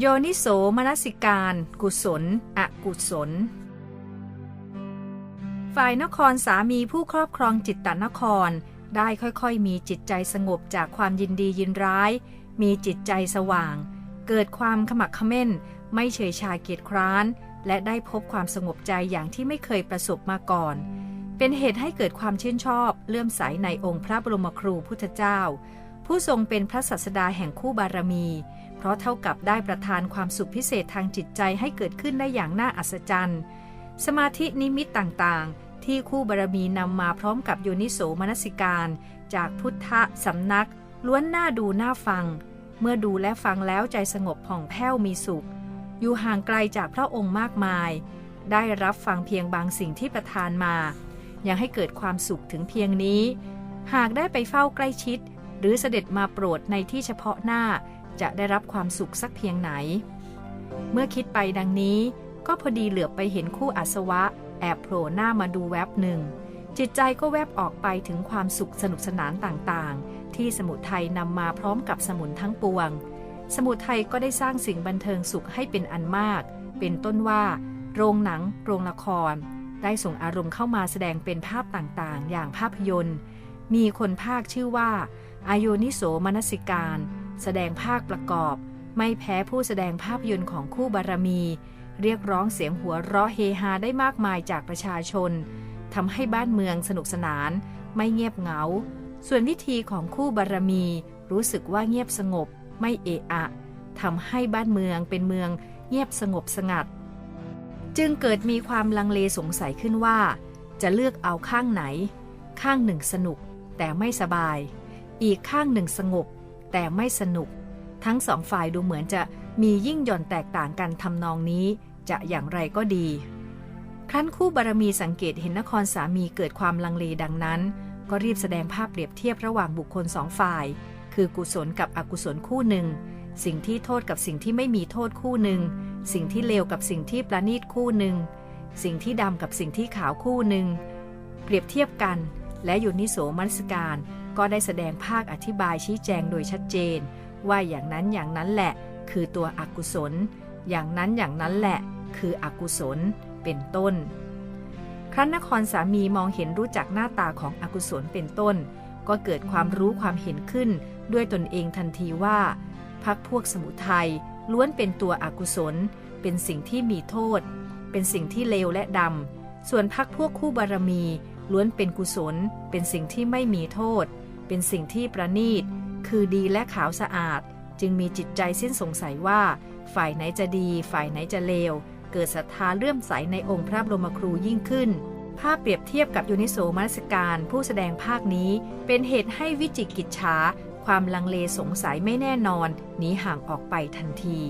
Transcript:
โยนิโสมนสิการ กุศล อกุศล ฝ่ายนครสามีผู้ครอบครองจิตตนคร ได้ค่อยๆ มีจิตใจสงบจากความยินดียินร้าย มีจิตใจสว่าง เกิดความขมักขม้น ไม่เฉยชาเกียจคร้าน และได้พบความสงบใจอย่างที่ไม่เคยประสบมาก่อน เป็นเหตุให้เกิดความชื่นชอบ เลื่อมใสในองค์พระบรมครูพุทธเจ้า ผู้ทรงเป็นพระศาสดาแห่งคู่บารมี เพราะเท่ากับได้ประทานความสุขพิเศษทางจิตใจให้เกิดขึ้นได้อย่างน่าอัศจรรย์ สมาธินิมิตต่างๆ ที่คู่บารมีนำมาพร้อมกับโยนิโสมนสิการ จากพุทธสำนัก ล้วนน่าดูน่าฟัง เมื่อดูและฟังแล้วใจสงบผ่องแผ้วมีสุข อยู่ห่างไกลจากพระองค์มากมาย ได้รับฟังเพียงบางสิ่งที่ประทานมา ยังให้เกิดความสุขถึงเพียงนี้ หากได้ไปเฝ้าใกล้ชิด รือเสด็จมาโปรดในที่เฉพาะหน้าจะได้รับความสุขสักเพียงไหน เมื่อคิดไปดังนี้ ก็พอดีเหลือบไปเห็นคู่อาสวะ แอบโผล่หน้ามาดูแวบหนึ่ง จิตใจก็แวบออกไปถึงความสุขสนุกสนานต่างๆ ที่สมุทัยนำมาพร้อมกับสมุนทั้งปวง สมุทัยก็ได้สร้างสิ่งบันเทิงสุขให้เป็นอันมาก เป็นต้นว่า โรงหนัง โรงละคร ได้ส่งอารมณ์เข้ามาแสดงเป็นภาพต่างๆ อย่างภาพยนตร์ มีคนภาคชื่อว่า อาโยนิโสมนสิการ แสดงภาคประกอบ ไม่แพ้ผู้แสดงภาพยนตร์ของคู่บารมี เรียกร้องเสียงหัวเราะเฮฮาได้มากมายจากประชาชนทำให้บ้านเมืองสนุกสนาน ไม่เงียบเหงา ส่วนวิธีของคู่บารมี รู้สึกว่าเงียบสงบ ไม่เอะอะทำให้บ้านเมืองเป็นเมืองเงียบสงบสงัด จึงเกิดมีความลังเลสงสัยขึ้นว่า จะเลือกเอาข้างไหน ข้างหนึ่งสนุกแต่ไม่สบาย อีกข้างหนึ่งสงบ แต่ไม่สนุก ทั้งสองฝ่ายดูเหมือนจะมียิ่งหย่อนแตกต่างกันทำนองนี้ จะอย่างไรก็ดี ครั้นคู่บารมีสังเกตเห็นนครสามีเกิดความลังเลดังนั้น ก็รีบแสดงภาพเปรียบเทียบระหว่างบุคคลสองฝ่าย คือกุศลกับอกุศลคู่หนึ่ง สิ่งที่โทษกับสิ่งที่ไม่มีโทษคู่หนึ่ง สิ่งที่เลวกับสิ่งที่ประณีตคู่หนึ่ง สิ่งที่ดำกับสิ่งที่ขาวคู่หนึ่ง เปรียบเทียบกัน และอยู่นิโสมนสการ ก็ได้แสดงภาคอธิบายชี้แจงโดยชัดเจน ว่าอย่างนั้นอย่างนั้นแหละ คือตัวอกุศล อย่างนั้นอย่างนั้นแหละ คืออกุศลเป็นต้น ครั้นนครสามีมองเห็นรู้จักหน้าตาของอกุศลเป็นต้น ก็เกิดความรู้ความเห็นขึ้นด้วยตนเองทันทีว่าพักพวกสมุทัยล้วนเป็นตัวอกุศล เป็นสิ่งที่มีโทษ เป็นสิ่งที่เลวและดำส่วนพักพวกคู่บารมีล้วนเป็นกุศล เป็นสิ่งที่ไม่มีโทษ เป็นสิ่งที่ประณีต คือดีและขาวสะอาด จึงมีจิตใจสิ้นสงสัยว่า ฝ่ายไหนจะดี ฝ่ายไหนจะเลว เกิดศรัทธาเลื่อมใสในองค์พระบรมครูยิ่งขึ้น ภาพเปรียบเทียบกับยูนิโสมนสการ ผู้แสดงภาคนี้ เป็นเหตุให้วิจิกิจฉาความลังเลสงสัยไม่แน่นอนหนีห่างออกไปทันที